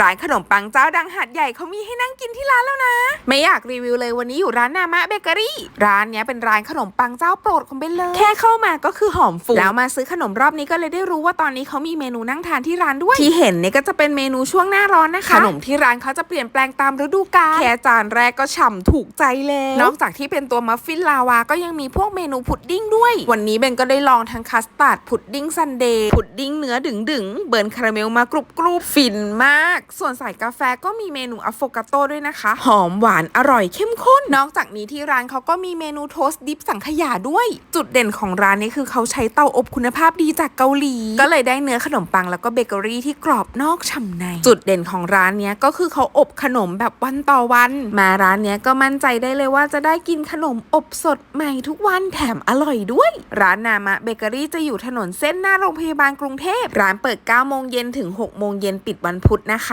ร้านขนมปังเจ้าดังหัดใหญ่เขามีให้นั่งกินที่ร้านแล้วนะ ไม่อยากรีวิวเลยวันนี้อยู่ร้านนามะเบเกอรี่ ร้านเนี้ยเป็นร้านขนมปังเจ้าโปรดของเบนเลย แค่เข้ามาก็คือหอมฟูแล้วมาซื้อขนมรอบนี้ก็เลยได้รู้ว่าตอนนี้เขามีเมนูนั่งทานที่ร้านด้วย ที่เห็นเนี่ยก็จะเป็นเมนูช่วงหน้าร้อนนะคะ ขนมที่ร้านเขาจะเปลี่ยนแปลงตามฤดูกาล แค่จานแรกก็ฉ่ำถูกใจแล้วนอกจากที่เป็นตัวมัฟฟินลาวา ก็ยังมีพวกเมนูพุดดิ้งด้วย วันนี้เบนก็ได้ลองทั้งคัสตาร์ดพุดดิ้งซันเดย์พุดดิ้งเนื้อดึงดึงๆเบิร์นคาราเมลมากรุบกรุบฟินมากส่วนใส่กาแฟก็มีเมนูอะโฟกาโต้ด้วยนะคะ หอมหวานอร่อยเข้มข้น นอกจากนี้ที่ร้านเขาก็มีเมนูโทสต์ดิฟสังขยาด้วย จุดเด่นของร้านนี้คือเขาใช้เตาอบคุณภาพดีจากเกาหลี ก็เลยได้เนื้อขนมปังแล้วก็เบเกอรี่ที่กรอบนอกฉ่ำใน จุดเด่นของร้านนี้ก็คือเขาอบขนมแบบวันต่อวัน มาร้านนี้ก็มั่นใจได้เลยว่าจะได้กินขนมอบสดใหม่ทุกวันแถมอร่อยด้วย ร้านนามะเบเกอรี่จะอยู่ถนนเส้นหน้าโรงพยาบาลกรุงเทพร้านเปิด9โมงเย็นถึง6โมงเย็นปิดวันพุธนะคะ